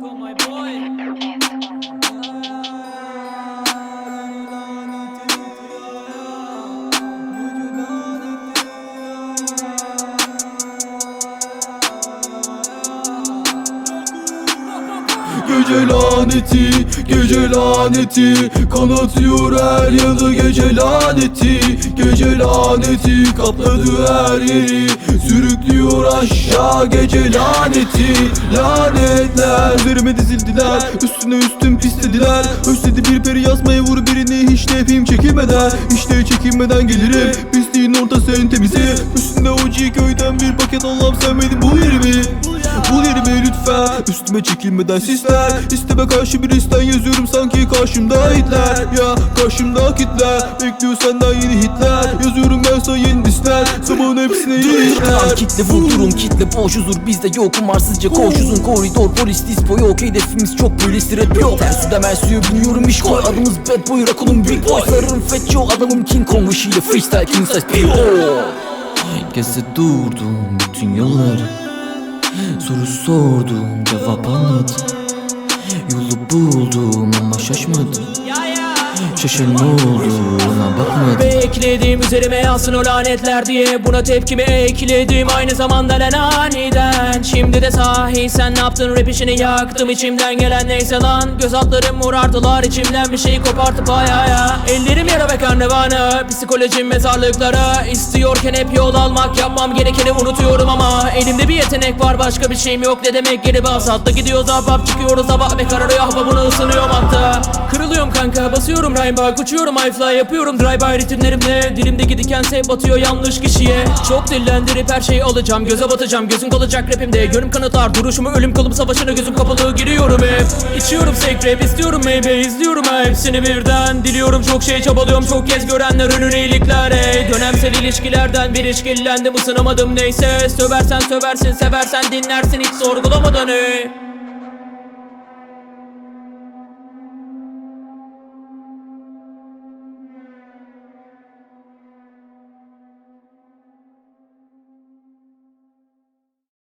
Oh my boy. Laneti Gece laneti. Kanatıyor her yanı gece laneti. Gece laneti Kapladı her yeri. Sürüklüyor aşağı gece laneti. Lanetler Üzerime dizildiler Üstüne üstüm pislediler. Özledi bir peri yazmaya vur birini Hiç de film çekilmeden. Hiç de çekinmeden gelirim Pisliğin ortası en temizi. Üstünde OG köyden bir paket Allah'ım sen beni bul yerimi Bul yerimi lütfen. Üstüme çekilmeden sisler İsteme karşı bir isten yazıyorum sanki karşımda Hitler Ya karşımda kitler. Bekliyor senden yeni hitler. Yazıyorum ben sana yeni disler Sabahın hepsine yeni hitler. kitle vur durum kitle boş huzur bizde yok umarsızca koş uzun koridor polis dispo yok. Hedefimiz çok polis rap yok. Ters suda mersiyor biniyorum iş koy adımız bad boy rakunum big boy. Sararım fat Joe adamım king kong ışığıyla freestyle king size P.O. Geze durdum bütün yolları Soru sordum cevap almadım Yolu buldum ama şaşmadım Şaşırma olduğuna bakmadım Bekledim üzerime yazsın o lanetler diye. Buna tepkimi ekledim. Aynı zamanda lan aniden Şimdi de sahi sen ne yaptın? Rap işini yaktım. İçimden gelen neyse lan. Göz altlarım morardılar. İçimden bir şey kopartıp ayağa Ellerim yara ve karnevana Psikolojim mezarlıklara istiyorken hep yol almak. Yapmam gerekeni unutuyorum ama. Elimde bir yetenek var. Başka bir şeyim yok. Ne demek? Geri bas Hatta gidiyoruz. Ahbap çıkıyoruz. Sabah ve kararıyor. Isınıyorum hatta Kırılıyorum kanka basıyorum rhyme bak uçuyorum high fly yapıyorum. Drive by ritimlerimle Dilimdeki dikense batıyor yanlış kişiye. Çok dillendirip her şeyi alacağım göze batacağım gözüm kalacak rapimde. Gönlüm kanıtlar duruşumu ölüm kolum savaşına gözüm kapalı giriyorum hep. İçiyorum sek rap istiyorum maybe izliyorum hepsini birden. Diliyorum çok şey çabalıyorum çok kez görenler önüne iyilikler ey Dönemsel ilişkilerden bir işkillendim ısınamadım neyse. Söversen söversin seversen dinlersin hiç sorgulamadan ey